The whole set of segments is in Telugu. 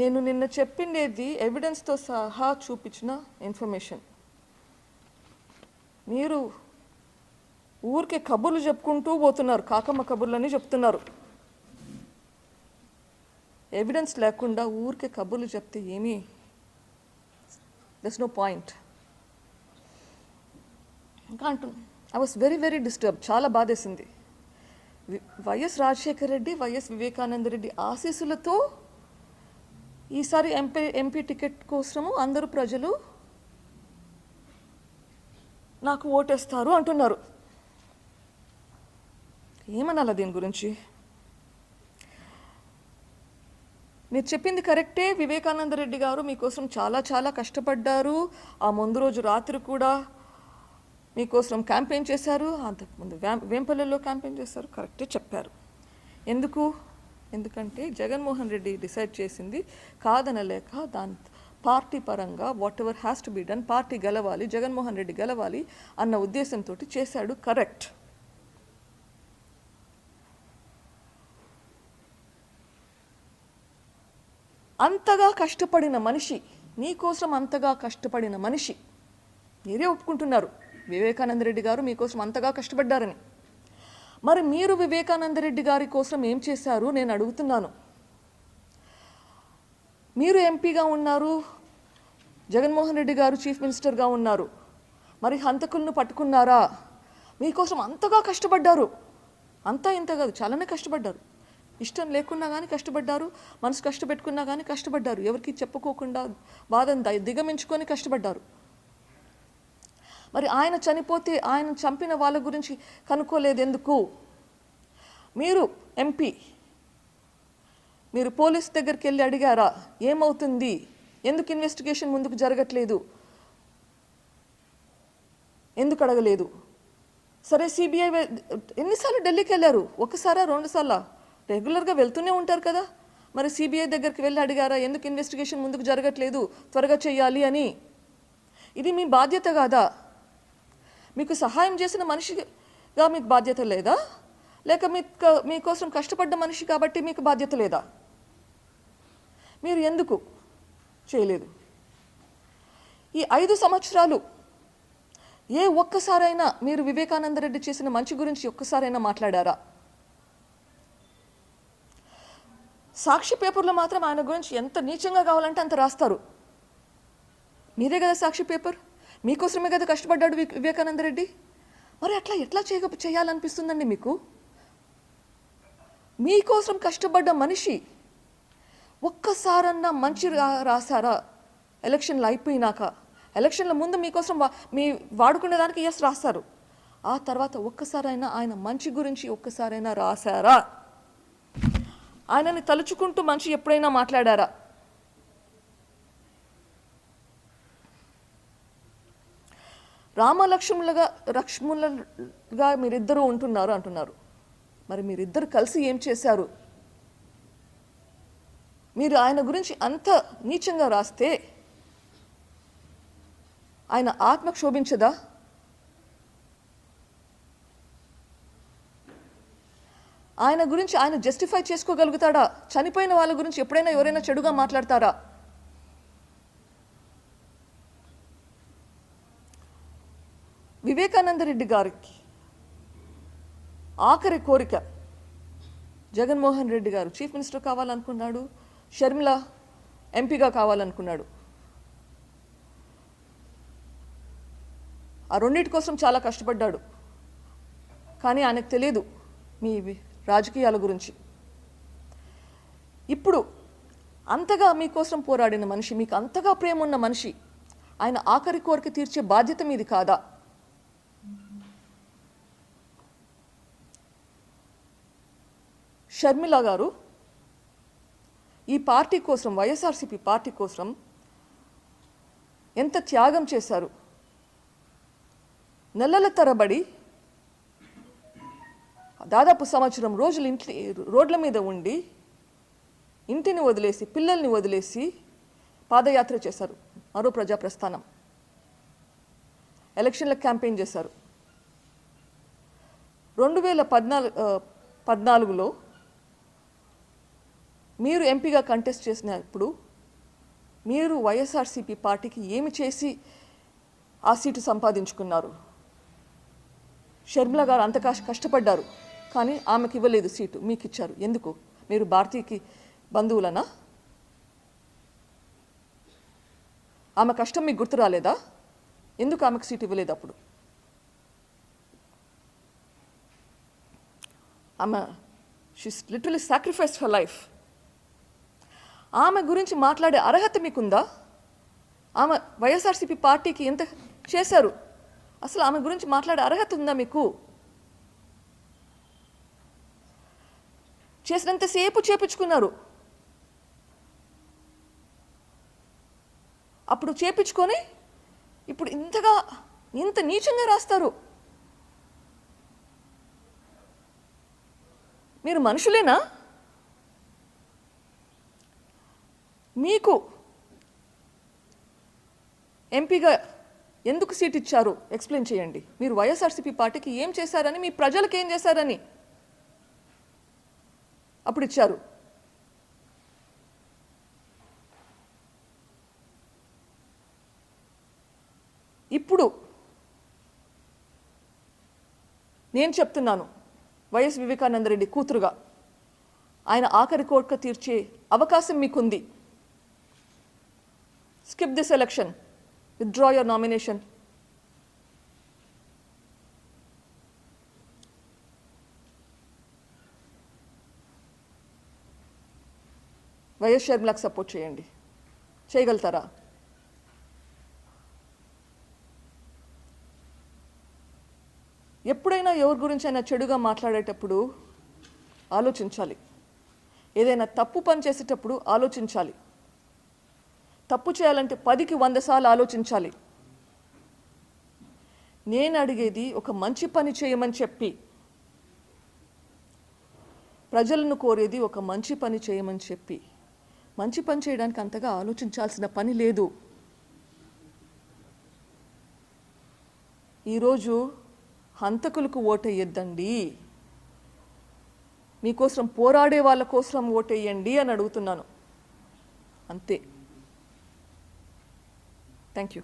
నేను నిన్న చెప్పిండేది ఎవిడెన్స్తో సహా చూపించిన ఇన్ఫర్మేషన్ మీరు ఊరికే కబుర్లు చెప్పుకుంటూ పోతున్నారు కాకమ్మ కబుర్లని చెప్తున్నారు. ఎవిడెన్స్ లేకుండా ఊరికే కబుర్లు చెప్తే ఏమీ? దస్ నో పాయింట్ ఇంకా అంటున్నా. I was very very disturb చాలా బాధేసింది. వైఎస్ రాజశేఖర రెడ్డి వైఎస్ వివేకానంద రెడ్డి ఆశీస్సులతో ఈసారి ఎంపీ ఎంపీ టికెట్ కోసము అందరూ ప్రజలు నాకు ఓటేస్తారు అంటున్నారు. ఏమనాలా దీని గురించి? మీరు చెప్పింది కరెక్టే. వివేకానంద రెడ్డి గారు మీకోసం చాలా చాలా కష్టపడ్డారు. ఆ ముందు రోజు రాత్రి కూడా మీకోసం క్యాంపెయిన్ చేశారు. అంతకుముందు వేం- క్యాంపెయిన్ చేశారు. కరెక్టే చెప్పారు. ఎందుకు? ఎందుకంటే జగన్మోహన్ రెడ్డి డిసైడ్ చేసింది కాదనలేక దాని పార్టీ పరంగా whatever has to be done party గెలవాలి జగన్మోహన్ రెడ్డి గెలవాలి అన్న ఉద్దేశంతో చేశాడు కరెక్ట్. అంతగా కష్టపడిన మనిషి నీకోసం అంతగా కష్టపడిన మనిషి మీరే ఒప్పుకుంటున్నారు. వివేకానంద రెడ్డి గారు మీకోసం అంతగా కష్టపడ్డారని. మరి మీరు వివేకానంద రెడ్డి గారి కోసం ఏం చేశారు? నేను అడుగుతున్నాను. మీరు ఎంపీగా ఉన్నారు జగన్మోహన్ రెడ్డి గారు చీఫ్ మినిస్టర్గా ఉన్నారు. మరి హంతకులను పట్టుకున్నారా? మీకోసం అంతగా కష్టపడ్డారు. అంతా ఇంత కాదు చాలానే కష్టపడ్డారు. ఇష్టం లేకున్నా కానీ కష్టపడ్డారు మనసు కష్టపెట్టుకున్నా కానీ కష్టపడ్డారు. ఎవరికి చెప్పుకోకుండా బాధను దిగమించుకొని కష్టపడ్డారు. మరి ఆయన చనిపోతే ఆయన చంపిన వాళ్ళ గురించి కనుక్కోలేదు ఎందుకు? మీరు ఎంపీ మీరు పోలీస్ దగ్గరికి వెళ్ళి అడిగారా? ఏమవుతుంది? ఎందుకు ఇన్వెస్టిగేషన్ ముందుకు జరగట్లేదు? ఎందుకు అడగలేదు? సరే సిబిఐ ఎన్నిసార్లు ఢిల్లీకి వెళ్ళారు? ఒకసారా రెండుసార్లా? రెగ్యులర్గా వెళ్తూనే ఉంటారు కదా. మరి సిబిఐ దగ్గరికి వెళ్ళి అడిగారా? ఎందుకు ఇన్వెస్టిగేషన్ ముందుకు జరగట్లేదు? త్వరగా చేయాలి అని. ఇది మీ బాధ్యత కాదా? మీకు సహాయం చేసిన మనిషిగా మీకు బాధ్యత లేదా? లేక మీకు మీకోసం కష్టపడ్డ మనిషి కాబట్టి మీకు బాధ్యత లేదా? మీరు ఎందుకు చేయలేదు? ఈ ఐదు సంవత్సరాలు ఏ ఒక్కసారైనా మీరు వివేకానంద రెడ్డి చేసిన మంచి గురించి ఒక్కసారైనా మాట్లాడారా? సాక్షి పేపర్లో మాత్రం ఆయన గురించి ఎంత నీచంగా కావాలంటే అంత రాస్తారు. మీరే కదా సాక్షి పేపర్? మీకోసమే కదా కష్టపడ్డాడు వివేకానంద రెడ్డి? మరి అట్లా ఎట్లా చేయ చేయాలనిపిస్తుందండి మీకు? మీకోసం కష్టపడ్డ మనిషి ఒక్కసారన్నా మంచి రా- రాశారా? ఎలక్షన్లు అయిపోయినాక. ఎలక్షన్ల ముందు మీకోసం వా- మీ వాడుకునేదానికి ఎస్ రాస్తారు. ఆ తర్వాత ఒక్కసారైనా ఆయన మంచి గురించి ఒక్కసారైనా రాశారా? ఆయనని తలుచుకుంటూ మంచి ఎప్పుడైనా మాట్లాడారా? రామలక్ష్ములుగా లక్ష్ములుగా మీరిద్దరూ ఉంటున్నారు అంటున్నారు. మరి మీరిద్దరు కలిసి ఏం చేశారు? మీరు ఆయన గురించి అంత నీచంగా రాస్తే ఆయన ఆత్మ క్షోభించదా? ఆయన గురించి ఆయన జస్టిఫై చేసుకోగలుగుతాడా? చనిపోయిన వాళ్ళ గురించి ఎప్పుడైనా ఎవరైనా చెడుగా మాట్లాడతారా? వివేకానంద రెడ్డి గారికి ఆఖరి కోరిక జగన్మోహన్ రెడ్డి గారు చీఫ్ మినిస్టర్ కావాలనుకున్నాడు షర్మిల ఎంపీగా కావాలనుకున్నాడు. ఆ రెండింటి కోసం చాలా కష్టపడ్డాడు. కానీ ఆయనకు తెలియదు మీ రాజకీయాల గురించి. ఇప్పుడు అంతగా మీకోసం పోరాడిన మనిషి మీకు అంతగా ప్రేమ ఉన్న మనిషి ఆయన ఆఖరి కోరిక తీర్చే బాధ్యత మీది కాదా? షర్మిల గారు ఈ పార్టీ కోసం వైఎస్ఆర్సీపీ పార్టీ కోసం ఎంత త్యాగం చేశారు? నెలల తరబడి దాదాపు సంవత్సరం రోజులు ఇంటి రోడ్ల మీద ఉండి ఇంటిని వదిలేసి పిల్లల్ని వదిలేసి పాదయాత్ర చేశారు. మరో ప్రజా ప్రస్థానం ఎలక్షన్ల క్యాంపెయిన్ చేశారు. రెండు వేల పద్నాలుగు పద్నాలుగులో మీరు ఎంపీగా కంటెస్ట్ చేసినప్పుడు మీరు వైఎస్ఆర్సీపీ పార్టీకి ఏమి చేసి ఆ సీటు సంపాదించుకున్నారు? షర్మిల గారు అంత కష్టపడ్డారు కానీ ఆమెకి ఇవ్వలేదు సీటు మీకు ఇచ్చారు ఎందుకు? మీరు భారతీయకి బంధువులనా? ఆమె కష్టం మీకు గుర్తు రాలేదా? ఎందుకు ఆమెకు సీట్ ఇవ్వలేదు అప్పుడు? ఆమె she's literally sacrifice for life ఆమె గురించి మాట్లాడే అర్హత మీకుందా? ఆమె వైఎస్ఆర్సీపీ పార్టీకి ఎంత చేశారు? అసలు ఆమె గురించి మాట్లాడే అర్హత ఉందా మీకు? చేసినంతసేపు చేపించుకున్నారు. అప్పుడు చేపించుకొని ఇప్పుడు ఇంతగా ఇంత నీచంగా రాస్తారు. మీరు మనుషులేనా? మీకు ఎంపీగా ఎందుకు సీట్ ఇచ్చారు? ఎక్స్ప్లెయిన్ చేయండి. మీరు వైఎస్ఆర్సీపీ పార్టీకి ఏం చేశారని మీ ప్రజలకు ఏం చేశారని అప్పుడు ఇచ్చారు. ఇప్పుడు నేను చెప్తున్నాను వైఎస్ వివేకానందరెడ్డి కూతురుగా. ఆయన ఆఖరి కోరిక తీర్చే అవకాశం మీకుంది. Skip this election, withdraw your nomination YS షర్మిలకు సపోర్ట్ చేయండి. చేయగలుగుతారా? ఎప్పుడైనా ఎవరి గురించి అయినా చెడుగా మాట్లాడేటప్పుడు ఆలోచించాలి. ఏదైనా తప్పు పని చేసేటప్పుడు ఆలోచించాలి. తప్పు చేయాలంటే పదికి వంద సార్లు ఆలోచించాలి. నేను అడిగేది ఒక మంచి పని చేయమని చెప్పి. ప్రజలను కోరేది ఒక మంచి పని చేయమని చెప్పి. మంచి పని చేయడానికి అంతగా ఆలోచించాల్సిన పని లేదు. ఈరోజు హంతకులకు ఓటేయద్దండి. మీకోసం పోరాడే వాళ్ళ కోసం ఓటేయండి అని అడుగుతున్నాను. అంతే థ్యాంక్ యూ లోపలికి ప్రవేశించేటప్పుడు డోరు లోపలికి ఇలా ప్రెస్ చేసి బద్దలు కొట్టుకొని థ్యాంక్ యూ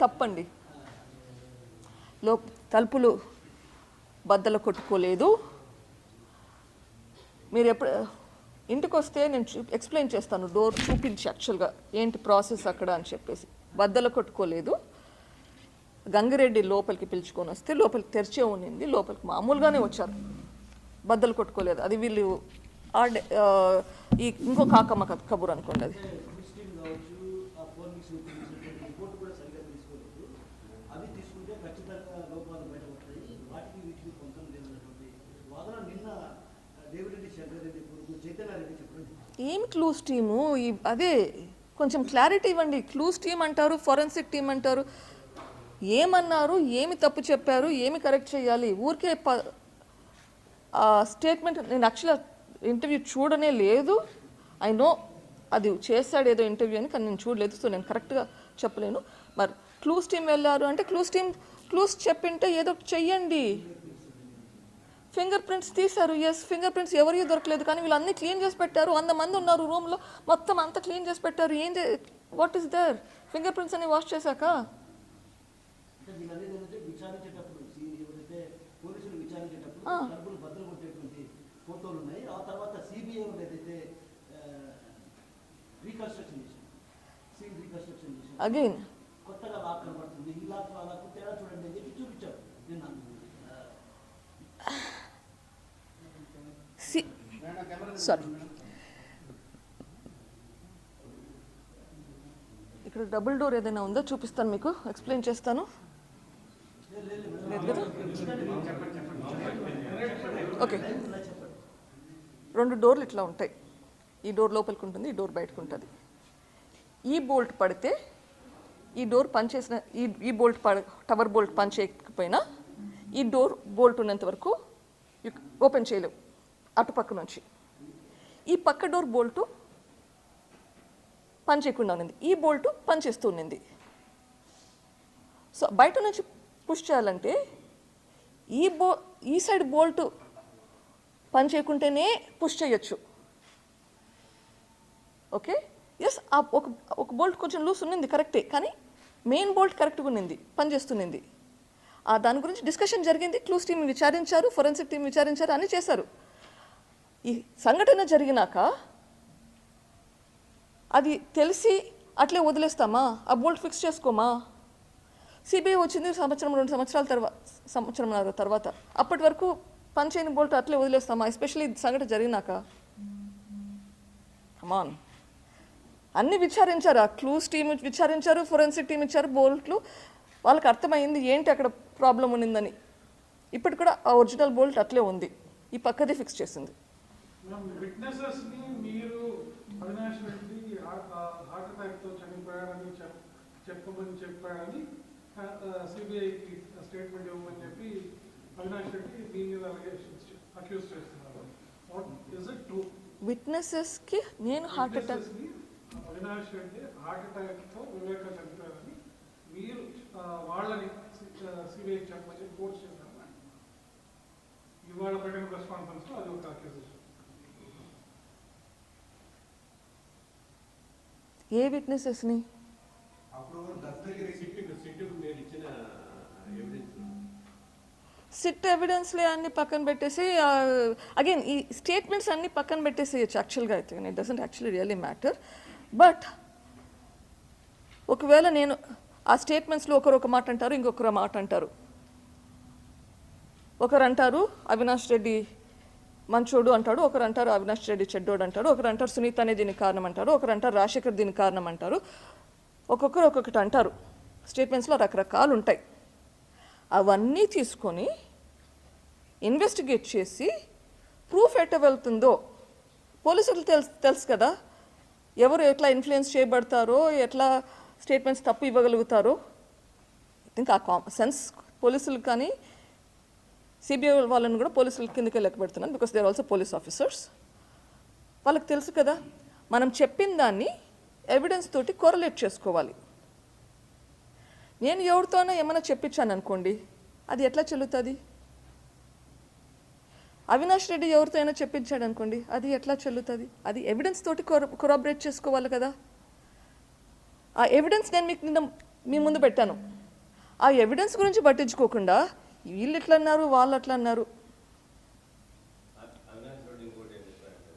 తప్పండి. లో తలుపులు బద్దలు కొట్టుకోలేదు. మీరు ఎప్పుడు ఇంటికి వస్తే నేను ఎక్స్ప్లెయిన్ చేస్తాను. డోర్ చూపించి యాక్చువల్గా ఏంటి ప్రాసెస్ అక్కడ అని చెప్పేసి. బద్దలు కొట్టుకోలేదు. గంగిరెడ్డి లోపలికి పిలుచుకొని వస్తే లోపలికి తెరిచే ఉండింది లోపలికి మామూలుగానే వచ్చారు. బద్దలు కొట్టుకోలేదు. అది వీళ్ళు ఆడే ఈ ఇంకో కాకమ్మ కబుర్ అనుకోండి అది. ఏం క్లూస్ టీము? అదే కొంచెం క్లారిటీ ఇవ్వండి. క్లూస్ టీం అంటారు ఫోరెన్సిక్ టీం అంటారు. ఏమన్నారు ఏమి తప్పు చెప్పారు ఏమి కరెక్ట్ చేయాలి? ఊరికే ప స్టేట్మెంట్ నేను యాక్చువల్గా ఇంటర్వ్యూ చూడనే లేదు. ఐ నో అది చేశాడు ఏదో ఇంటర్వ్యూ అని కానీ నేను చూడలేదు సో నేను కరెక్ట్గా చెప్పలేను. మరి క్లూస్ టీం వెళ్ళారు అంటే క్లూస్ టీం క్లూస్ చెప్పింటే ఏదో చెయ్యండి. ఫింగర్ ప్రింట్స్ తీశారు ఎస్ ఫింగర్ ప్రింట్స్ ఎవరికి దొరకలేదు కానీ వీళ్ళు అన్ని క్లీన్ చేసి పెట్టారు. వంద మంది ఉన్నారు రూమ్లో మొత్తం అంతా క్లీన్ చేసి పెట్టారు. ఏం what is there finger prints అన్ని వాష్ చేశాక అంటే దీని అనేది ఏంటంటే విచారించేటప్పుడు ఎవరైతే పోలీసులు విచారించేటప్పుడు. డబ్బులు బద్దలు కొట్టేటువంటి ఫోటోలు ఉన్నాయి. ఆ తర్వాత సిబిఐ ఏదైతే రీకన్స్ట్రక్షన్ చేసింది సీన్ రీకన్స్ట్రక్షన్ చేసింది అగైన్ కొత్తగా లాక్ కనబడుతుంది. ఈ లాక్ ఆ లాక్ తేడా చూడండి అని చెప్పి చూపించారు. నిన్న సారీ ఇక్కడ డబుల్ డోర్ ఏదైనా ఉందో? చూపిస్తాను మీకు. ఎక్స్ప్లెయిన్ చేస్తాను. ఓకే. రెండు డోర్లు ఇట్లా ఉంటాయి. ఈ డోర్ లోపలికి ఉంటుంది ఈ డోర్ బయటకు ఉంటుంది. ఈ బోల్ట్ పడితే ఈ డోర్ పనిచేసిన ఈ ఈ బోల్ట్ పడ టవర్ బోల్ట్ పని చేయకపోయినా ఈ డోర్ బోల్ట్ ఉన్నంత వరకు ఓపెన్ చేయలేవు అటుపక్క నుంచి. ఈ పక్క డోర్ బోల్టు పని చేయకుండా ఉన్నింది. ఈ బోల్టు పనిచేస్తూ ఉన్నింది. సో బయట నుంచి పుష్ చేయాలంటే ఈ బో ఈ సైడ్ బోల్ట్ పని చేయకుంటేనే పుష్ చేయొచ్చు. ఓకే? ఎస్ ఆ ఒక ఒక బోల్ట్ కొంచెం లూస్ ఉన్నింది కరెక్టే. కానీ మెయిన్ బోల్ట్ కరెక్ట్గా ఉన్నింది పనిచేస్తున్నింది ఆ దాని గురించి డిస్కషన్ జరిగింది క్లూస్ టీం విచారించారు ఫొరెన్సిక్ టీం విచారించారు అని చేశారు. ఈ సంఘటన జరిగినాక అది తెలిసి అట్లే వదిలేస్తామా? ఆ బోల్ట్ ఫిక్స్ చేసుకోమా? సిబిఐ వచ్చింది సంవత్సరం రెండు సంవత్సరాల తర్వాత సంవత్సరం తర్వాత. అప్పటి వరకు పనిచేయని బోల్ట్ అట్లే వదిలేస్తామా? ఎస్పెషల్లీ సంఘటన జరిగినాక. కమాన్ అన్ని విచారించారు. ఆ క్లూస్ టీం విచారించారు ఫోరెన్సిక్ టీం ఇచ్చారు బోల్ట్లు. వాళ్ళకి అర్థమైంది ఏంటి అక్కడ ప్రాబ్లం ఉన్నిందని. ఇప్పటి కూడా ఆ ఒరిజినల్ బోల్ట్ అట్లే ఉంది. ఈ పక్కది ఫిక్స్ చేసింది. చెప్పమని చెప్పాడని సిబిఐకి స్టేట్మెంట్ ఇవ్వమని చెప్పి అవినాష్ రెడ్డి దీని మీద అలిగేషన్స్ అక్యూజ్ చేస్తున్నారు. వాట్ ఇస్ ఇట్ ట్రూ విట్నెసెస్కి నేను heart attack Avinash Reddy heart అటాక్తో Viveka చనిపోయారని మీరు ఆ, వాళ్ళని సిబిఐకి చెప్పమని చెప్పి కోర్టు చేశారు. ఇవాళ పెట్టిన ప్రెస్ కాన్ఫరెన్స్లో అది ఒక అక్యూజేషన్ ఏ విట్నెసెస్ని అప్పుడు దత్తగిరి సిట్టుకు సిట్టుకు మీరు ఇచ్చిన ఎవిడెన్స్ సిట్ ఎవిడెన్స్లే అన్ని పక్కన పెట్టేసి అగైన్ ఈ స్టేట్మెంట్స్ అన్ని పక్కన పెట్టేసి యాక్చువల్గా అయితే. It doesn't actually really matter but ఒకవేళ నేను ఆ స్టేట్మెంట్స్లో ఒకరు ఒక మాట అంటారు ఇంకొకరు మాట అంటారు. ఒకరు అంటారు అవినాష్ రెడ్డి మంచోడు అంటాడు. ఒకరు అంటారు అవినాష్ రెడ్డి చెడ్డోడు అంటాడు. ఒకరు అంటారు సునీత అనే దీనికి కారణం అంటారు. ఒకరు అంటారు రాజశేఖర్ దీనికి కారణం అంటారు. ఒక్కొక్కరు ఒక్కొక్కటి అంటారు. స్టేట్మెంట్స్లో రకరకాలు ఉంటాయి అవన్నీ తీసుకొని ఇన్వెస్టిగేట్ చేసి ప్రూఫ్ ఎట్ట వెళ్తుందో పోలీసులు తెలుసు తెలుసు కదా? ఎవరు ఎట్లా ఇన్ఫ్లుయెన్స్ చేయబడతారో ఎట్లా స్టేట్మెంట్స్ తప్పు ఇవ్వగలుగుతారో? ఐ థింక్ ఆ కామ్ సెన్స్ పోలీసులు కానీ సిబిఐ వాళ్ళని కూడా పోలీసుల కిందకే లెక్క పెడుతున్నాను because they are also police officers వాళ్ళకి తెలుసు కదా? మనం చెప్పిన దాన్ని ఎవిడెన్స్ తోటి కోరలేట్ చేసుకోవాలి. నేను ఎవరితోనో ఏమైనా చెప్పించాను అనుకోండి అది ఎట్లా చెల్లుతుంది? అవినాష్ రెడ్డి ఎవరితో అయినా చెప్పించాడు అనుకోండి అది ఎట్లా చెల్లుతుంది? అది ఎవిడెన్స్ తోటి కొరాబరేట్ చేసుకోవాలి కదా? ఆ ఎవిడెన్స్ నేను మీకు నిన్న మీ ముందు పెట్టాను. ఆ ఎవిడెన్స్ గురించి పట్టించుకోకుండా వీళ్ళు ఎట్లన్నారు అన్నారు వాళ్ళు అట్లా అన్నారు అవినాష్ రెడ్డి ఇంకోటి ఏం చెప్పారంటే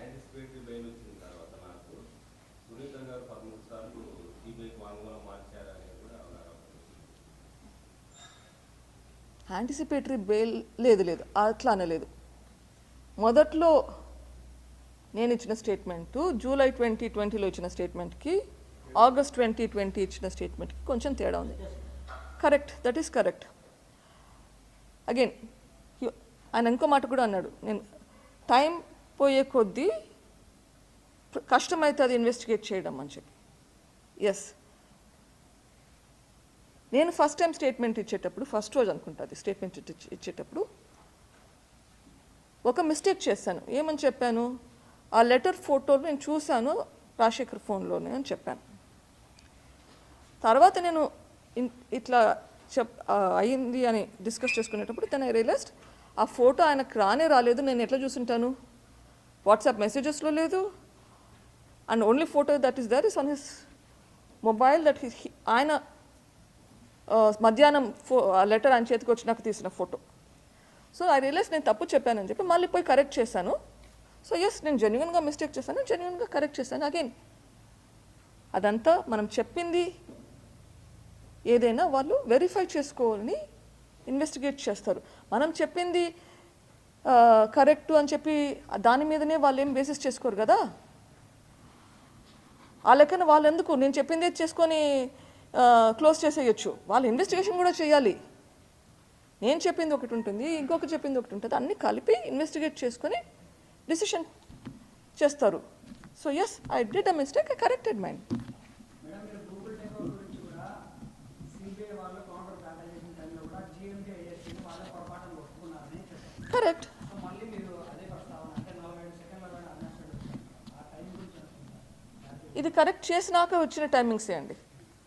యాంటిసిపేటరీ బెయిల్ వచ్చిన తర్వాత నాకు సునీత గారు పదమూడు సార్లు సిబిఐకి వాంగ్మూలం మార్చారనేది కూడా ఆరోపణ. యాంటిసిపేటరీ బెయిల్ లేదు లేదు. అట్లా అనలేదు మొదట్లో నేను ఇచ్చిన స్టేట్మెంటు జూలై ట్వంటీ ట్వంటీలో ఇచ్చిన స్టేట్మెంట్కి ఆగస్ట్ ట్వంటీ ట్వంటీ ఇచ్చిన స్టేట్మెంట్కి కొంచెం తేడా ఉంది. Correct that is correct again ఆయన ఇంకో మాట కూడా అన్నాడు. నేను టైం పోయే కొద్దీ కష్టమవుతుంది ఇన్వెస్టిగేట్ చేయడం అని చెప్పి. ఎస్ నేను ఫస్ట్ టైం స్టేట్మెంట్ ఇచ్చేటప్పుడు ఫస్ట్ రోజు అనుకుంటుంది స్టేట్మెంట్ ఇచ్చేటప్పుడు. ఒక మిస్టేక్ చేశాను. ఏమని చెప్పాను? ఆ లెటర్ ఫోటోలు నేను చూశాను రాజశేఖర్ ఫోన్లోనే అని చెప్పాను. తర్వాత నేను ఇట్లా చెప్ అయింది అని డిస్కస్ చేసుకునేటప్పుడు తన రియలైజ్డ్ ఆ ఫోటో ఆయనకు రానే రాలేదు. నేను ఎట్లా చూసుంటాను? వాట్సాప్ మెసేజెస్లో లేదు. And only photo that is there is on his mobile that ఆయన మధ్యాహ్నం ఫో లెటర్ ఆయన చేతికి వచ్చినాక తీసిన ఫోటో. సో ఐ రియలైజ్ నేను తప్పు చెప్పానని చెప్పి మళ్ళీ పోయి కరెక్ట్ చేశాను. సో ఎస్ నేను జెన్యున్గా మిస్టేక్ చేశాను. జెన్యున్గా కరెక్ట్ చేశాను అగైన్ అదంతా మనం చెప్పింది ఏదైనా వాళ్ళు వెరిఫై చేసుకోవాలని ఇన్వెస్టిగేట్ చేస్తారు. మనం చెప్పింది కరెక్ట్ అని చెప్పి దాని మీదనే వాళ్ళు ఏం బేసిస్ చేసుకోరు కదా? ఆ లెక్కన వాళ్ళు ఎందుకు నేను చెప్పిందే చేసుకొని క్లోజ్ చేసేయచ్చు. వాళ్ళు ఇన్వెస్టిగేషన్ కూడా చేయాలి. నేను చెప్పింది ఒకటి ఉంటుంది ఇంకొక చెప్పింది ఒకటి ఉంటుంది. అన్నీ కలిపి ఇన్వెస్టిగేట్ చేసుకొని డిసిషన్ చేస్తారు. So yes I did a mistake I corrected mind correct ఇది కరెక్ట్ చేసినాక వచ్చిన టైమింగ్సే అండి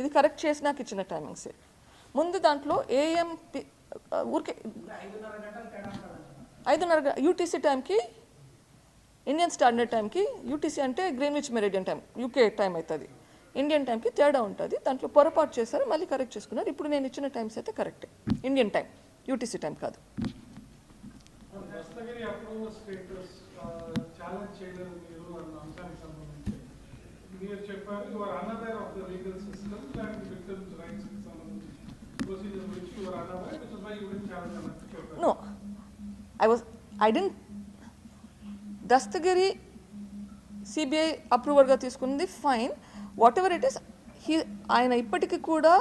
ఇది కరెక్ట్ చేసి నాకు ఇచ్చిన టైమింగ్సే ముందు దాంట్లో ఏఎం ఊరికే ఐదున్నర యూటీసీ టైంకి ఇండియన్ స్టాండర్డ్ టైంకి యూటీసీ అంటే Greenwich meridian time UK time అవుతుంది ఇండియన్ టైంకి తేడా ఉంటుంది. దాంట్లో పొరపాటు చేశారు మళ్ళీ కరెక్ట్ చేసుకున్నారు. ఇప్పుడు నేను ఇచ్చిన టైమ్స్ అయితే కరెక్టే. ఇండియన్ టైం యూటీసీ టైం కాదు. చాలా చేయలేదు మీరు అన్న అంశానికి సంబంధించి. మీరు చెప్పారు your another of the legal system and victims rights సంబంధించి ప్రొసీజర్ గురించి your another which is why you will challenge అన్నట్టు చెప్పారు no I was I dent Dastagiri CBI అప్రూవర్గా తీసుకుంది fine whatever it is he ఆయన ఇప్పటికీ కూడా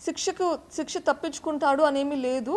శిక్షకు శిక్ష తప్పించుకుంటాడు అనేమీ లేదు.